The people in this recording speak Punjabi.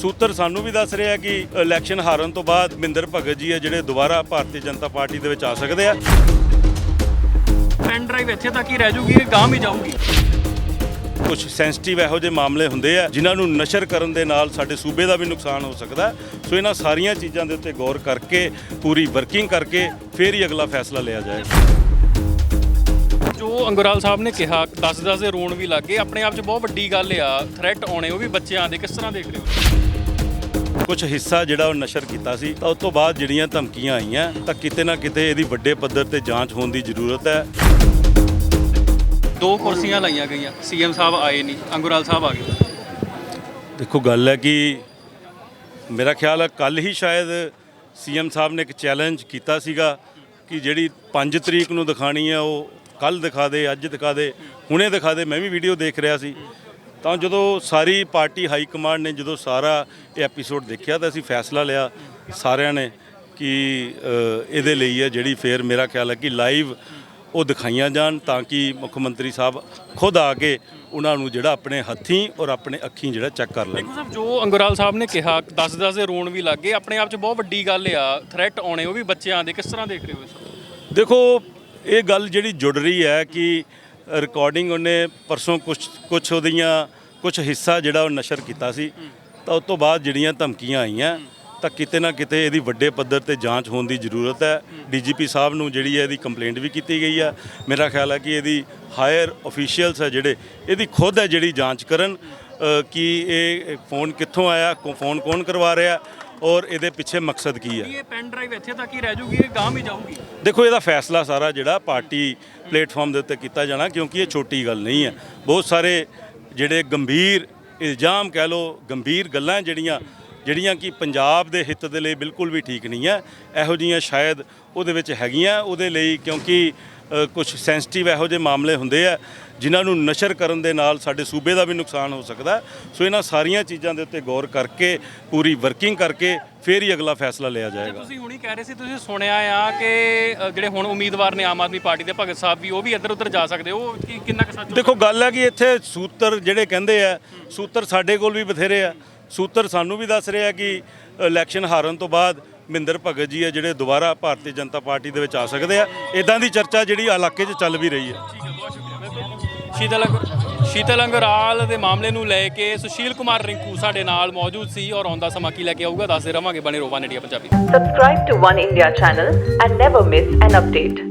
ਸੂਤਰ ਸਾਨੂੰ ਵੀ ਦੱਸ ਰਿਹਾ ਕਿ ਇਲੈਕਸ਼ਨ ਹਾਰਨ ਤੋਂ ਬਾਅਦ ਮਿੰਦਰ ਭਗਤ ਜੀ ਆ ਜਿਹੜੇ ਦੁਬਾਰਾ ਭਾਰਤੀ ਜਨਤਾ ਪਾਰਟੀ ਦੇ ਵਿੱਚ ਆ ਸਕਦੇ ਆ। ਪੈਨ ਡਰਾਈਵ ਇੱਥੇ ਤੱਕ ਹੀ ਰਹਿ ਜੂਗੀ ਇਹ ਗਾਂ ਵੀ ਜਾਊਗੀ। ਕੁਝ ਸੈਂਸਿਟਿਵ ਇਹੋ ਜਿਹੇ ਮਾਮਲੇ ਹੁੰਦੇ ਆ ਜਿਨ੍ਹਾਂ ਨੂੰ ਨਸ਼ਰ ਕਰਨ ਦੇ ਨਾਲ ਸਾਡੇ ਸੂਬੇ ਦਾ ਵੀ ਨੁਕਸਾਨ ਹੋ ਸਕਦਾ ਹੈ। ਸੋ ਇਹਨਾਂ ਸਾਰੀਆਂ ਚੀਜ਼ਾਂ ਦੇ ਉੱਤੇ ਗੌਰ ਕਰਕੇ ਪੂਰੀ ਵਰਕਿੰਗ ਕਰਕੇ ਫਿਰ ਹੀ ਅਗਲਾ ਫੈਸਲਾ ਲਿਆ ਜਾਏਗਾ। ਜੋ ਅੰਗੁਰਾਲ ਸਾਹਿਬ ਨੇ ਕਿਹਾ 10 10 ਦੇ ਰੋਣ ਵੀ ਲੱਗੇ ਆਪਣੇ ਆਪ 'ਚ ਬਹੁਤ ਵੱਡੀ ਗੱਲ ਆ ਥ੍ਰੈਟ ਆਉਣੇ ਉਹ ਵੀ ਬੱਚਿਆਂ ਦੇ ਕਿਸ ਤਰ੍ਹਾਂ ਦੇਖ ਰਹੇ ਹੋ? ਕੁਝ ਹਿੱਸਾ ਜਿਹੜਾ ਉਹ ਨਸ਼ਰ ਕੀਤਾ ਸੀ ਤਾਂ ਉਸ ਤੋਂ ਬਾਅਦ ਜਿਹੜੀਆਂ ਧਮਕੀਆਂ ਆਈਆਂ ਤਾਂ ਕਿਤੇ ਨਾ ਕਿਤੇ ਇਹਦੀ ਵੱਡੇ ਪੱਧਰ ਤੇ ਜਾਂਚ ਹੋਣ ਦੀ ਜ਼ਰੂਰਤ ਹੈ। ਦੋ ਕੁਰਸੀਆਂ ਲਾਈਆਂ ਗਈਆਂ। ਸੀਐਮ ਸਾਹਿਬ ਆਏ ਨਹੀਂ। ਅੰਗੁਰਾਲ ਸਾਹਿਬ ਆ ਗਏ। ਦੇਖੋ ਗੱਲ ਹੈ ਕਿ ਮੇਰਾ ਖਿਆਲ ਹੈ ਕੱਲ ਹੀ ਸ਼ਾਇਦ ਸੀਐਮ ਸਾਹਿਬ ਨੇ ਇੱਕ ਚੈਲੰਜ ਕੀਤਾ ਸੀਗਾ ਕਿ ਜਿਹੜੀ 5 ਤਰੀਕ ਨੂੰ ਦਿਖਾਣੀ ਹੈ ਉਹ ਕੱਲ ਦਿਖਾ ਦੇ ਅੱਜ ਦਿਖਾ ਦੇ ਹੁਣੇ ਦਿਖਾ ਦੇ ਮੈਂ ਵੀ ਵੀਡੀਓ ਦੇਖ ਰਿਹਾ ਸੀ। ਤਾਂ ਜਦੋਂ ਸਾਰੀ ਪਾਰਟੀ ਹਾਈ ਕਮਾਂਡ ਨੇ ਜਦੋਂ ਸਾਰਾ ਇਹ ਐਪੀਸੋਡ ਦੇਖਿਆ ਤਾਂ ਅਸੀਂ ਫੈਸਲਾ ਲਿਆ ਸਾਰਿਆਂ ਨੇ ਕਿ ਇਹਦੇ ਲਈ ਹੈ ਜਿਹੜੀ ਫੇਰ ਮੇਰਾ ਖਿਆਲ ਹੈ ਕਿ ਲਾਈਵ ਉਹ ਦਿਖਾਈਆਂ ਜਾਣ ਤਾਂ ਕਿ ਮੁੱਖ ਮੰਤਰੀ ਸਾਹਿਬ ਖੁਦ ਆ ਕੇ ਉਹਨਾਂ ਨੂੰ ਜਿਹੜਾ ਆਪਣੇ ਹੱਥੀਂ ਔਰ ਆਪਣੇ ਅੱਖੀਂ ਜਿਹੜਾ ਚੈੱਕ ਕਰ ਲੈਣ। ਦੇਖੋ ਸਾਹਿਬ ਜੋ ਅੰਗੁਰਾਲ ਸਾਹਿਬ ਨੇ ਕਿਹਾ 10 10 ਦੇ ਰੋਣ ਵੀ ਲੱਗੇ ਆਪਣੇ ਆਪ 'ਚ ਬਹੁਤ ਵੱਡੀ ਗੱਲ ਆ ਥ੍ਰੈਟ ਆਉਣੇ ਉਹ ਵੀ ਬੱਚਿਆਂ ਦੇ ਕਿਸ ਤਰ੍ਹਾਂ ਦੇਖ ਰਹੇ ਹੋ ਦੇਖੋ ਇਹ ਗੱਲ ਜਿਹੜੀ ਜੁੜ ਰਹੀ ਹੈ ਕਿ ਰਿਕਾਰਡਿੰਗ ਉਹਨੇ ਪਰਸੋਂ ਕੁਝ ਕੁਝ ਉਹਦੀਆਂ ਕੁਝ ਹਿੱਸਾ ਜਿਹੜਾ ਉਹ ਨਸ਼ਰ ਕੀਤਾ ਸੀ, ਤਾਂ ਉਸ ਤੋਂ ਬਾਅਦ ਜਿਹੜੀਆਂ ਧਮਕੀਆਂ ਆਈਆਂ, ਤਾਂ ਕਿਤੇ ਨਾ ਕਿਤੇ ਇਹਦੀ ਵੱਡੇ ਪੱਧਰ ਤੇ ਜਾਂਚ ਹੋਣ ਦੀ ਜ਼ਰੂਰਤ ਹੈ। ਡੀਜੀਪੀ ਸਾਹਿਬ ਨੂੰ ਜਿਹੜੀ ਹੈ ਇਹਦੀ ਕੰਪਲੇਂਟ ਵੀ ਕੀਤੀ ਗਈ ਆ ਮੇਰਾ ਖਿਆਲ ਹੈ ਕਿ ਇਹਦੀ ਹਾਇਰ ਅਫੀਸ਼ੀਅਲਸ ਹੈ ਜਿਹੜੇ, ਇਹਦੀ ਖੁਦ ਹੈ ਜਿਹੜੀ ਜਾਂਚ ਕਰਨ ਕਿ ਇਹ ਫੋਨ ਕਿੱਥੋਂ ਆਇਆ ਫੋਨ ਕੌਣ ਕਰਵਾ ਰਿਹਾ ਔਰ ਇਹਦੇ ਪਿੱਛੇ ਮਕਸਦ ਕੀ ਹੈ? ਇਹ ਪੈਨ ਡਰਾਈਵ ਇੱਥੇ ਤੱਕ ਹੀ ਰਹਿ ਜੂਗੀ ਇਹ ਗਾਂ ਵੀ ਜਾਊਗੀ। ਦੇਖੋ ਇਹਦਾ ਫੈਸਲਾ ਸਾਰਾ ਜਿਹੜਾ ਪਾਰਟੀ ਪਲੇਟਫਾਰਮ ਦੇ ਉੱਤੇ ਕੀਤਾ ਜਾਣਾ ਕਿਉਂਕਿ ਇਹ ਛੋਟੀ ਗੱਲ ਨਹੀਂ ਹੈ। ਬਹੁਤ ਸਾਰੇ ਜਿਹੜੇ ਗੰਭੀਰ ਇਲਜ਼ਾਮ ਕਹਿ ਲਓ ਗੰਭੀਰ ਗੱਲਾਂ ਜਿਹੜੀਆਂ ਜਿਹੜੀਆਂ ਕਿ ਪੰਜਾਬ ਦੇ ਹਿੱਤ ਦੇ ਲਈ ਬਿਲਕੁਲ ਵੀ ਠੀਕ ਨਹੀਂ ਹੈ ਇਹੋ ਜੀਆਂ ਸ਼ਾਇਦ ਉਹਦੇ ਵਿੱਚ ਹੈਗੀਆਂ। ਉਹਦੇ ਲਈ ਕਿਉਂਕਿ ਕੁਝ ਸੈਂਸਿਟਿਵ ਇਹੋ ਜਿਹੇ ਮਾਮਲੇ ਹੁੰਦੇ ਆ। ਜਿਨ੍ਹਾਂ ਨੂੰ ਨਸ਼ਰ ਕਰਨ ਦੇ ਨਾਲ ਸਾਡੇ ਸੂਬੇ ਦਾ ਵੀ ਨੁਕਸਾਨ ਹੋ ਸਕਦਾ ਹੈ। ਸੋ ਇਹਨਾਂ ਸਾਰੀਆਂ ਚੀਜ਼ਾਂ ਦੇ ਉੱਤੇ ਗੌਰ ਕਰਕੇ ਪੂਰੀ ਵਰਕਿੰਗ ਕਰਕੇ ਫਿਰ ਹੀ ਅਗਲਾ ਫੈਸਲਾ ਲਿਆ ਜਾਏਗਾ। ਤੁਸੀਂ ਹੁਣੀ ਕਹਿ ਰਹੇ ਸੀ ਤੁਸੀਂ ਸੁਣਿਆ ਆ ਕਿ ਜਿਹੜੇ ਹੁਣ ਉਮੀਦਵਾਰ ਨੇ ਆਮ ਆਦਮੀ ਪਾਰਟੀ ਦੇ ਭਗਤ ਸਾਹਿਬ ਵੀ ਉਹ ਵੀ ਇੱਧਰ ਉੱਧਰ ਜਾ ਸਕਦੇ ਉਹ ਕੀ- ਕਿੰਨਾ ਕੁ ਸੱਚ ਦੇਖੋ ਗੱਲ ਹੈ ਕਿ ਇੱਥੇ ਸੂਤਰ ਜਿਹੜੇ ਕਹਿੰਦੇ ਆ ਸੂਤਰ ਸਾਡੇ ਕੋਲ ਵੀ ਬਥੇਰੇ ਆ। ਸੂਤਰ ਸਾਨੂੰ ਵੀ ਦੱਸ ਰਿਹਾ ਕਿ ਇਲੈਕਸ਼ਨ ਹਾਰਨ ਤੋਂ ਬਾਅਦ ਮਿੰਦਰ ਭਗਤ ਜੀ ਆ ਜਿਹੜੇ ਦੁਬਾਰਾ ਭਾਰਤੀ ਜਨਤਾ ਪਾਰਟੀ ਦੇ ਵਿੱਚ ਆ ਸਕਦੇ ਆ। ਇਦਾਂ ਦੀ ਚਰਚਾ ਜਿਹੜੀ ਇਲਾਕੇ 'ਚ ਚੱਲ ਵੀ ਰਹੀ ਹੈ। ਸ਼ੀਤਲ ਅੰਗ- ਸ਼ੀਤਲ ਅੰਗਰਾਲ ਦੇ ਮਾਮਲੇ ਨੂੰ ਲੈ ਕੇ ਸੁਸ਼ੀਲ ਕੁਮਾਰ ਰਿੰਕੂ ਸਾਡੇ ਨਾਲ ਮੌਜੂਦ ਸੀ ਔਰ ਆਉਂਦਾ ਸਮਾਂ ਕੀ ਲੈ ਕੇ ਆਊਗਾ ਦੱਸਦੇ ਰਵਾਂਗੇ ਬਣੇ ਰੋਵਾਂ India Punjabi Subscribe to One India channel and never miss an update.